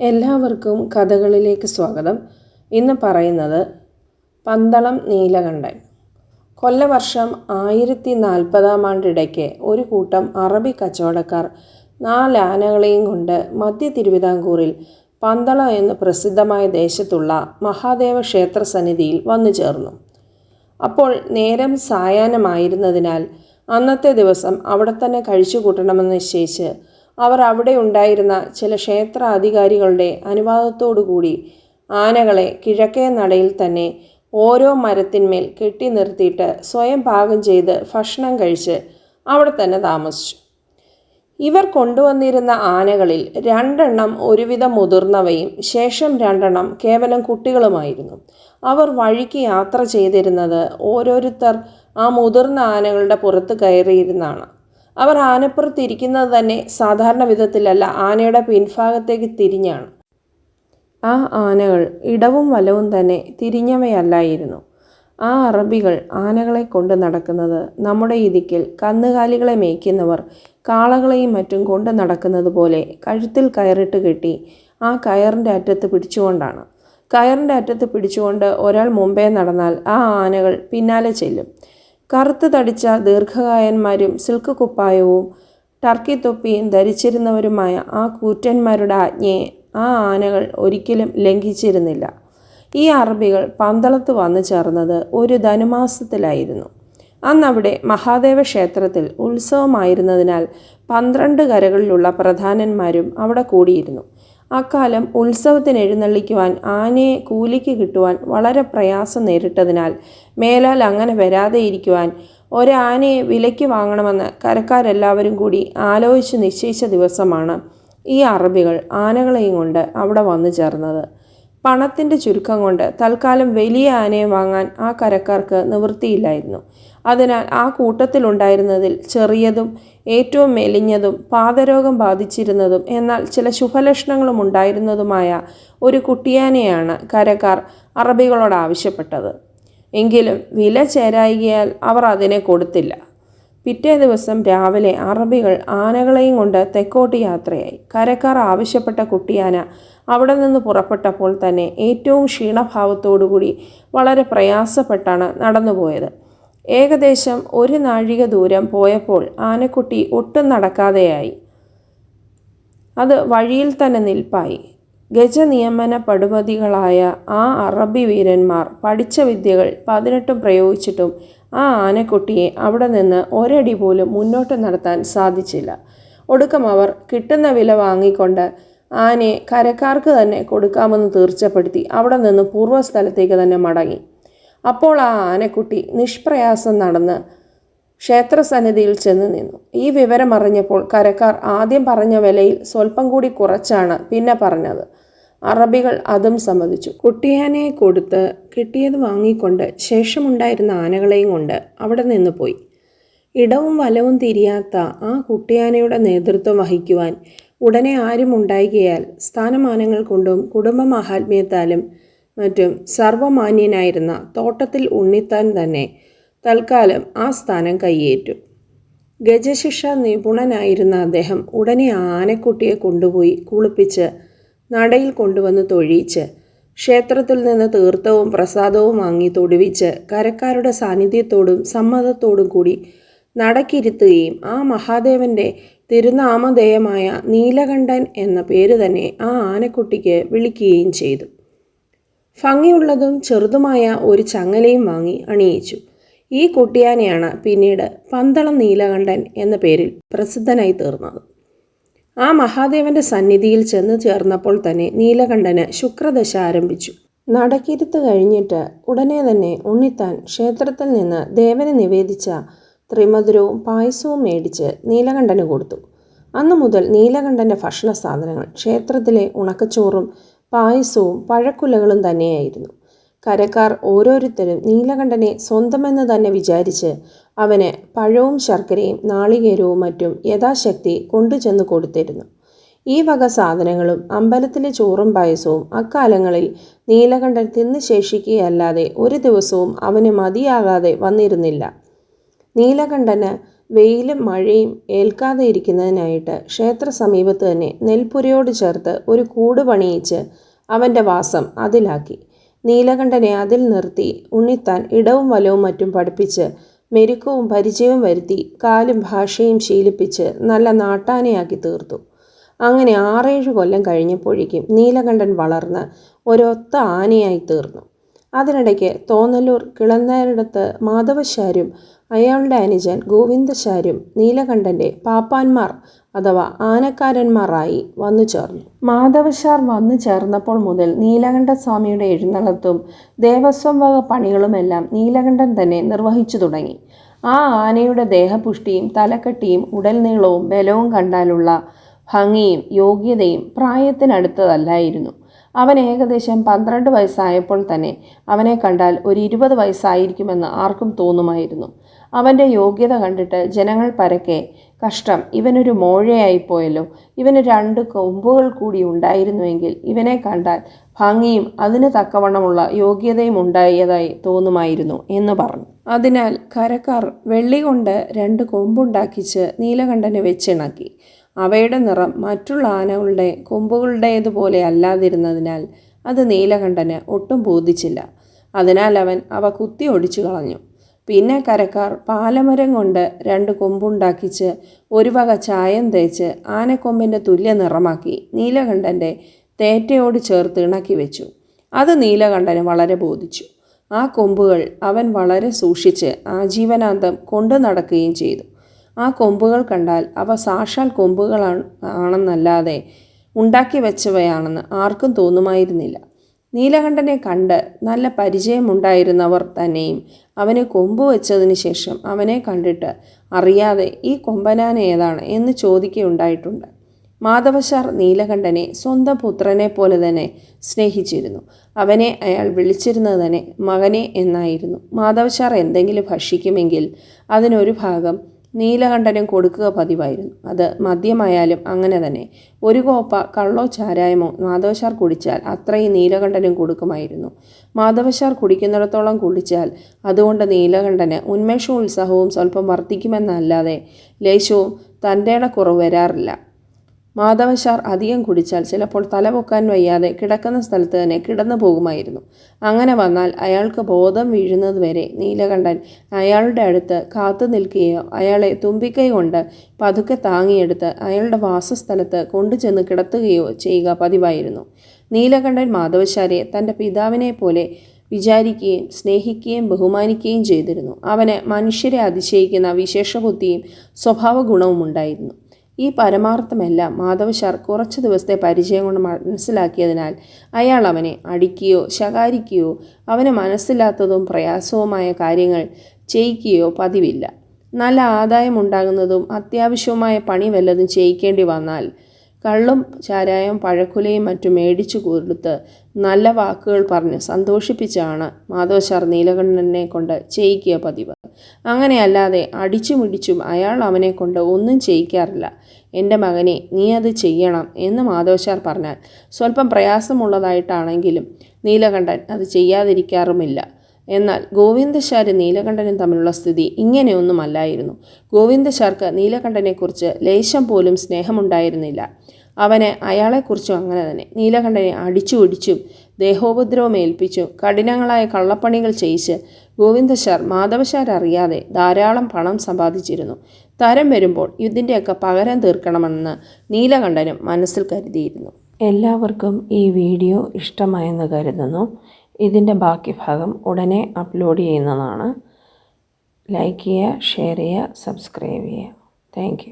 എല്ലാവർക്കും കഥകളിലേക്ക് സ്വാഗതം. ഇന്ന് പറയുന്നത് പന്തളം നീലകണ്ഠൻ. കൊല്ലവർഷം ആയിരത്തി നാൽപ്പതാം ആണ്ടിടയ്ക്ക് ഒരു കൂട്ടം അറബി കച്ചവടക്കാർ നാലാനകളെയും കൊണ്ട് മധ്യ തിരുവിതാംകൂറിൽ പന്തളം എന്ന് പ്രസിദ്ധമായ ദേശത്തുള്ള മഹാദേവ ക്ഷേത്ര സന്നിധിയിൽ വന്നു ചേർന്നു. അപ്പോൾ നേരം സായാഹ്നമായിരുന്നതിനാൽ അന്നത്തെ ദിവസം അവിടെ തന്നെ കഴിച്ചു കൂട്ടണമെന്ന് നിശ്ചയിച്ച് അവർ അവിടെ ഉണ്ടായിരുന്ന ചില ക്ഷേത്ര അധികാരികളുടെ അനുവാദത്തോടുകൂടി ആനകളെ കിഴക്കേ നടയിൽ തന്നെ ഓരോ മരത്തിന്മേൽ കെട്ടി നിർത്തിയിട്ട് സ്വയം പാകം ചെയ്ത് ഭക്ഷണം കഴിച്ച് അവിടെ തന്നെ താമസിച്ചു. ഇവർ കൊണ്ടുവന്നിരുന്ന ആനകളിൽ രണ്ടെണ്ണം ഒരുവിധം മുതിർന്നവയും ശേഷം രണ്ടെണ്ണം കേവലം കുട്ടികളുമായിരുന്നു. അവർ വഴിക്ക് യാത്ര ചെയ്തിരുന്നത് ഓരോരുത്തർ ആ മുതിർന്ന ആനകളുടെ പുറത്ത് കയറിയിരുന്നാണ്. അവർ ആനപ്പുറത്ത് ഇരിക്കുന്നത് തന്നെ സാധാരണ വിധത്തിലല്ല. ആനയുടെ പിൻഭാഗത്തേക്ക് തിരിഞ്ഞാണ്. ആ ആനകൾ ഇടവും വലവും തന്നെ തിരിഞ്ഞവയല്ലായിരുന്നു. ആ അറബികൾ ആനകളെ കൊണ്ട് നടക്കുന്നത് നമ്മുടെ ഇതിക്കൽ കന്നുകാലികളെ മേയ്ക്കുന്നവർ കാളകളെയും മറ്റും കൊണ്ട് നടക്കുന്നത് പോലെ കഴുത്തിൽ കയറിട്ട് കെട്ടി ആ കയറിന്റെ അറ്റത്ത് പിടിച്ചുകൊണ്ടാണ്. കയറിന്റെ അറ്റത്ത് പിടിച്ചുകൊണ്ട് ഒരാൾ മുമ്പേ നടന്നാൽ ആ ആനകൾ പിന്നാലെ ചെല്ലും. കറുത്ത് തടിച്ച ദീർഘകായന്മാരും സിൽക്ക് കുപ്പായവും ടർക്കി തൊപ്പിയും ധരിച്ചിരുന്നവരുമായ ആ കൂറ്റന്മാരുടെ ആജ്ഞയെ ആ ആനകൾ ഒരിക്കലും ലംഘിച്ചിരുന്നില്ല. ഈ അറബികൾ പന്തളത്ത് വന്നു ചേർന്നത് ഒരു ധനുമാസത്തിലായിരുന്നു. അന്നവിടെ മഹാദേവ ക്ഷേത്രത്തിൽ ഉത്സവമായിരുന്നതിനാൽ പന്ത്രണ്ട് കരകളിലുള്ള പ്രധാനന്മാരും അവിടെ കൂടിയിരുന്നു. അക്കാലം ഉത്സവത്തിന് എഴുന്നള്ളിക്കുവാൻ ആനയെ കൂലിക്ക് കിട്ടുവാൻ വളരെ പ്രയാസം നേരിട്ടതിനാൽ മേലാൽ അങ്ങനെ വരാതെ ഇരിക്കുവാൻ ഒരാനയെ വിലയ്ക്ക് വാങ്ങണമെന്ന് കരക്കാരെല്ലാവരും കൂടി ആലോചിച്ച് നിശ്ചയിച്ച ദിവസമാണ് ഈ അറബികൾ ആനകളെയും കൊണ്ട് അവിടെ വന്നു ചേർന്നത്. പണത്തിന്റെ ചുരുക്കം കൊണ്ട് തൽക്കാലം വലിയ ആനയെ വാങ്ങാൻ ആ കരക്കാർക്ക് നിവൃത്തിയില്ലായിരുന്നു. അതിനാൽ ആ കൂട്ടത്തിലുണ്ടായിരുന്നതിൽ ചെറിയതും ഏറ്റവും മെലിഞ്ഞതും പാദരോഗം ബാധിച്ചിരുന്നതും എന്നാൽ ചില ശുഭലക്ഷണങ്ങളും ഉണ്ടായിരുന്നതുമായ ഒരു കുട്ടിയാനെയാണ് കരക്കാർ അറബികളോട് ആവശ്യപ്പെട്ടത്. എങ്കിലും വില ചേരായികയാൽ അവർ അതിനെ കൊടുത്തില്ല. പിറ്റേ ദിവസം രാവിലെ അറബികൾ ആനകളെയും കൊണ്ട് തെക്കോട്ട് യാത്രയായി. കരക്കാർ ആവശ്യപ്പെട്ട കുട്ടിയാന അവിടെ നിന്ന് പുറപ്പെട്ടപ്പോൾ തന്നെ ഏറ്റവും ക്ഷീണഭാവത്തോടുകൂടി വളരെ പ്രയാസപ്പെട്ടാണ് നടന്നുപോയത്. ഏകദേശം ഒരു നാഴിക ദൂരം പോയപ്പോൾ ആനക്കുട്ടി ഒട്ടും നടക്കാതെയായി. അത് വഴിയിൽ തന്നെ നിൽപ്പായി. ഗജനിയമന പടുപതികളായ ആ അറബി വീരന്മാർ പഠിച്ച വിദ്യകൾ പതിനെട്ടും പ്രയോഗിച്ചിട്ടും ആ ആനക്കുട്ടിയെ അവിടെ നിന്ന് ഒരടി പോലും മുന്നോട്ട് നടത്താൻ സാധിച്ചില്ല. ഒടുക്കം അവർ കിട്ടുന്ന വില വാങ്ങിക്കൊണ്ട് ആനയെ കരക്കാർക്ക് തന്നെ കൊടുക്കാമെന്ന് തീർച്ചപ്പെടുത്തി അവിടെ നിന്ന് പൂർവസ്ഥലത്തേക്ക് തന്നെ മടങ്ങി. അപ്പോൾ ആ ആനക്കുട്ടി നിഷ്പ്രയാസം നടന്ന് ക്ഷേത്രസന്നിധിയിൽ ചെന്ന് നിന്നു. ഈ വിവരം അറിഞ്ഞപ്പോൾ കരക്കാർ ആദ്യം പറഞ്ഞ വിലയിൽ സ്വല്പം കൂടി കുറച്ചാണ് പിന്നെ പറഞ്ഞത്. അറബികൾ അതും സമ്മതിച്ചു. കുട്ടിയാനയെ കൊടുത്ത് കിട്ടിയത് വാങ്ങിക്കൊണ്ട് ശേഷമുണ്ടായിരുന്ന ആനകളെയും കൊണ്ട് അവിടെ നിന്ന് പോയി. ഇടവും വലവും തിരിയാത്ത ആ കുട്ടിയാനയുടെ നേതൃത്വം വഹിക്കുവാൻ ഉടനെ ആരും ഉണ്ടായികയാൽ സ്ഥാനമാനങ്ങൾ കൊണ്ടും കുടുംബ മാഹാത്മ്യത്താലും മറ്റും സർവമാന്യനായിരുന്ന തോട്ടത്തിൽ ഉണ്ണിത്താൻ തന്നെ തൽക്കാലം ആ സ്ഥാനം കൈയേറ്റു ഗജശിക്ഷ നിപുണനായിരുന്ന അദ്ദേഹം ഉടനെ ആനക്കുട്ടിയെ കൊണ്ടുപോയി കുളിപ്പിച്ച് നടയിൽ കൊണ്ടുവന്ന് തൊഴിയിച്ച് ക്ഷേത്രത്തിൽ നിന്ന് തീർത്ഥവും പ്രസാദവും വാങ്ങി തൊടുവിച്ച് കരക്കാരുടെ സാന്നിധ്യത്തോടും സമ്മതത്തോടും കൂടി നടക്കിരുത്തുകയും ആ മഹാദേവന്റെ തിരുനാമധേയമായ നീലകണ്ഠൻ എന്ന പേര് തന്നെ ആ ആനക്കുട്ടിക്ക് വിളിക്കുകയും ചെയ്തു. ഭംഗിയുള്ളതും ചെറുതുമായ ഒരു ചങ്ങലയും വാങ്ങി അണിയിച്ചു. ഈ കുട്ടിയാനയാണ് പിന്നീട് പന്തളം നീലകണ്ഠൻ എന്ന പേരിൽ പ്രസിദ്ധനായി തീർന്നത്. ആ മഹാദേവന്റെ സന്നിധിയിൽ ചെന്ന് ചേർന്നപ്പോൾ തന്നെ നീലകണ്ഠന് ശുക്രദശ ആരംഭിച്ചു. നടക്കിരുത്ത് കഴിഞ്ഞിട്ട് ഉടനെ തന്നെ ഉണ്ണിത്താൻ ക്ഷേത്രത്തിൽ നിന്ന് ദേവന് നിവേദിച്ച ത്രിമധുരവും പായസവും മേടിച്ച് നീലകണ്ഠന് കൊടുത്തു. അന്നു മുതൽ നീലകണ്ഠന്റെ ഭക്ഷണ സാധനങ്ങൾ ക്ഷേത്രത്തിലെ ഉണക്കച്ചോറും പായസവും പഴക്കുലകളും തന്നെയായിരുന്നു. കരക്കാർ ഓരോരുത്തരും നീലകണ്ഠനെ സ്വന്തമെന്ന് തന്നെ വിചാരിച്ച് അവന് പഴവും ശർക്കരയും നാളികേരവും മറ്റും യഥാശക്തി കൊണ്ടുചെന്ന് കൊടുത്തിരുന്നു. ഈ വക സാധനങ്ങളും അമ്പലത്തിലെ ചോറും പായസവും അക്കാലങ്ങളിൽ നീലകണ്ഠൻ തിന്ന് ശേഷിക്കുകയല്ലാതെ ഒരു ദിവസവും അവന് മതിയാകാതെ വന്നിരുന്നില്ല. നീലകണ്ഠന് വെയിലും മഴയും ഏൽക്കാതെ ഇരിക്കുന്നതിനായിട്ട് ക്ഷേത്ര സമീപത്ത് തന്നെ നെൽപ്പുരയോട് ചേർത്ത് ഒരു കൂട് പണിയിച്ച് അവന്റെ വാസം അതിലാക്കി. നീലകണ്ഠനെ അതിൽ നിർത്തി ഉണ്ണിത്താൻ ഇടവും വലവും മറ്റും പഠിപ്പിച്ച് മെരുക്കവും പരിചയവും വരുത്തി കാലും ഭാഷയും ശീലിപ്പിച്ച് നല്ല നാട്ടാനയാക്കി തീർത്തു. അങ്ങനെ ആറേഴ് കൊല്ലം കഴിഞ്ഞപ്പോഴേക്കും നീലകണ്ഠൻ വളർന്ന് ഒരൊത്ത ആനയായി തീർന്നു. അതിനിടയ്ക്ക് തോന്നലൂർ കിളന്നേരിടത്ത് മാധവശാരും അയാളുടെ അനുജൻ ഗോവിന്ദശാരും നീലകണ്ഠന്റെ പാപ്പാന്മാർ അഥവാ ആനക്കാരന്മാരായി വന്നു ചേർന്നു. മാധവശാർ വന്നു ചേർന്നപ്പോൾ മുതൽ നീലകണ്ഠസ്വാമിയുടെ എഴുന്നള്ളത്തും ദേവസ്വം വക പണികളുമെല്ലാം നീലകണ്ഠൻ തന്നെ നിർവഹിച്ചു തുടങ്ങി. ആ ആനയുടെ ദേഹപുഷ്ടിയും തലക്കെട്ടിയും ഉടൽനീളവും ബലവും കണ്ടാലുള്ള ഭംഗിയും യോഗ്യതയും പ്രായത്തിനടുത്തതല്ലായിരുന്നു. അവൻ ഏകദേശം പന്ത്രണ്ട് വയസ്സായപ്പോൾ തന്നെ അവനെ കണ്ടാൽ ഒരു ഇരുപത് വയസ്സായിരിക്കുമെന്ന് ആർക്കും തോന്നുമായിരുന്നു. അവന്റെ യോഗ്യത കണ്ടിട്ട് ജനങ്ങൾ പരക്കെ കഷ്ടം ഇവനൊരു മോഴയായിപ്പോയല്ലോ. ഇവന് രണ്ട് കൊമ്പുകൾ കൂടി ഉണ്ടായിരുന്നുവെങ്കിൽ ഇവനെ കണ്ടാൽ ഭംഗിയും അതിന് തക്കവണ്ണമുള്ള യോഗ്യതയും ഉണ്ടായതായി തോന്നുമായിരുന്നു എന്ന് പറഞ്ഞു. അതിനാൽ കരക്കാർ വെള്ളി കൊണ്ട് രണ്ട് കൊമ്പുണ്ടാക്കിച്ച് നീലകണ്ഠന് വെച്ചിണക്കി. അവയുടെ നിറം മറ്റുള്ള ആനകളുടെ കൊമ്പുകളുടേതുപോലെ അല്ലാതിരുന്നതിനാൽ അത് നീലകണ്ഠന് ഒട്ടും ബോധിച്ചില്ല. അതിനാൽ അവൻ അവ കുത്തി ഒടിച്ചു കളഞ്ഞു. പിന്നെ കരക്കാർ പാലമരം കൊണ്ട് രണ്ട് കൊമ്പുണ്ടാക്കിച്ച് ഒരു വക ചായം തേച്ച് ആനക്കൊമ്പിന്റെ തുല്യ നിറമാക്കി നീലകണ്ഠന്റെ തേറ്റയോട് ചേർത്ത് ഇണക്കി വെച്ചു. അത് നീലകണ്ഠന് വളരെ ബോധിച്ചു. ആ കൊമ്പുകൾ അവൻ വളരെ സൂക്ഷിച്ച് ആജീവനാന്തം കൊണ്ടു നടക്കുകയും ചെയ്തു. ആ കൊമ്പുകൾ കണ്ടാൽ അവ സാക്ഷാൽ കൊമ്പുകളാണ് ആണെന്നല്ലാതെ ഉണ്ടാക്കി വെച്ചവയാണെന്ന് ആർക്കും തോന്നുമായിരുന്നില്ല. നീലകണ്ഠനെ കണ്ട് നല്ല പരിചയമുണ്ടായിരുന്നവർ തന്നെയും അവന് കൊമ്പ് വെച്ചതിന് ശേഷം അവനെ കണ്ടിട്ട് അറിയാതെ ഈ കൊമ്പനാന ഏതാണ് എന്ന് ചോദിക്കുകയുണ്ടായിട്ടുണ്ട്. മാധവശാർ നീലകണ്ഠനെ സ്വന്തം പുത്രനെ പോലെ തന്നെ സ്നേഹിച്ചിരുന്നു. അവനെ അയാൾ വിളിച്ചിരുന്നത് തന്നെ മകനെ എന്നായിരുന്നു. മാധവശാർ എന്തെങ്കിലും ഭക്ഷിക്കുമെങ്കിൽ അതിനൊരു ഭാഗം നീലകണ്ഠനും കൊടുക്കുക പതിവായിരുന്നു. അത് മദ്യമായാലും അങ്ങനെ തന്നെ. ഒരു കോപ്പ കള്ളോ ചാരായമോ മാധവശാർ കുടിച്ചാൽ അത്രയും നീലകണ്ഠനും കൊടുക്കുമായിരുന്നു. മാധവശാർ കുടിക്കുന്നിടത്തോളം കുടിച്ചാൽ അതുകൊണ്ട് നീലകണ്ഠന് ഉന്മേഷവും ഉത്സാഹവും സ്വല്പം വർദ്ധിക്കുമെന്നല്ലാതെ ലേശവും തന്റെ കുറവ് വരാറില്ല. മാധവശാർ അധികം കുടിച്ചാൽ ചിലപ്പോൾ തലപൊക്കാൻ വയ്യാതെ കിടക്കുന്ന സ്ഥലത്ത് തന്നെ കിടന്നു പോകുമായിരുന്നു. അങ്ങനെ വന്നാൽ അയാൾക്ക് ബോധം വീഴുന്നതുവരെ നീലകണ്ഠൻ അയാളുടെ അടുത്ത് കാത്തു നിൽക്കുകയോ അയാളെ തുമ്പിക്കൈ കൊണ്ട് പതുക്കെ താങ്ങിയെടുത്ത് അയാളുടെ വാസസ്ഥലത്ത് കൊണ്ടുചെന്ന് കിടത്തുകയോ ചെയ്യുക പതിവായിരുന്നു. നീലകണ്ഠൻ മാധവശാരെ തന്റെ പിതാവിനെ പോലെ വിചാരിക്കുകയും സ്നേഹിക്കുകയും ബഹുമാനിക്കുകയും ചെയ്തിരുന്നു. അവന് മനുഷ്യരെ അതിശയിക്കുന്ന വിശേഷബുദ്ധിയും സ്വഭാവ ഗുണവും ഉണ്ടായിരുന്നു ഈ പരമാർത്ഥമെല്ലാം മാധവശാർ കുറച്ച് ദിവസത്തെ പരിചയം കൊണ്ട് മനസ്സിലാക്കിയതിനാൽ അയാൾ അവനെ അടിക്കുകയോ ശകാരിക്കുകയോ അവന് മനസ്സിലാത്തതും പ്രയാസവുമായ കാര്യങ്ങൾ ചെയ്യിക്കുകയോ പതിവില്ല. നല്ല ആദായമുണ്ടാകുന്നതും അത്യാവശ്യവുമായ പണി വല്ലതും ചെയ്യിക്കേണ്ടി വന്നാൽ കള്ളും ചാരായം പഴക്കുലയും മറ്റും മേടിച്ചു കൊടുത്ത് നല്ല വാക്കുകൾ പറഞ്ഞ് സന്തോഷിപ്പിച്ചാണ് മാധവശാർ നീലകണ്ഠനെ കൊണ്ട് ചെയ്യിക്കുക പതിവ്. അങ്ങനെയല്ലാതെ അടിച്ചും ഇടിച്ചും അയാൾ അവനെ കൊണ്ട് ഒന്നും ചെയ്യിക്കാറില്ല. എന്റെ മകനെ നീ അത് ചെയ്യണം എന്ന് മാധവശാർ പറഞ്ഞാൽ സ്വല്പം പ്രയാസമുള്ളതായിട്ടാണെങ്കിലും നീലകണ്ഠൻ അത് ചെയ്യാതിരിക്കാറുമില്ല. എന്നാൽ ഗോവിന്ദശാരും നീലകണ്ഠനും തമ്മിലുള്ള സ്ഥിതി ഇങ്ങനെയൊന്നുമല്ലായിരുന്നു. ഗോവിന്ദശാർക്ക് നീലകണ്ഠനെക്കുറിച്ച് ലേശം പോലും സ്നേഹമുണ്ടായിരുന്നില്ല. അവന് അയാളെക്കുറിച്ചും അങ്ങനെ തന്നെ. നീലകണ്ഠനെ അടിച്ചു ഒടിച്ചും ദേഹോപദ്രവം ഏൽപ്പിച്ചും കഠിനങ്ങളായ കള്ളപ്പണികൾ ചെയ്യിച്ച് ഗോവിന്ദശാർ മാധവശാർ അറിയാതെ ധാരാളം പണം സമ്പാദിച്ചിരുന്നു. തരം വരുമ്പോൾ ഇതിന്റെയൊക്കെ പകരം തീർക്കണമെന്ന് നീലകണ്ഠനും മനസ്സിൽ കരുതിയിരുന്നു. എല്ലാവർക്കും ഈ വീഡിയോ ഇഷ്ടമായെന്ന് കരുതുന്നു. ഇതിന്റെ ബാക്കി ഭാഗം ഉടനെ അപ്ലോഡ് ചെയ്യുന്നതാണ്. ലൈക്ക് ചെയ്യുക ഷെയർ ചെയ്യുക സബ്സ്ക്രൈബ് ചെയ്യുക. താങ്ക്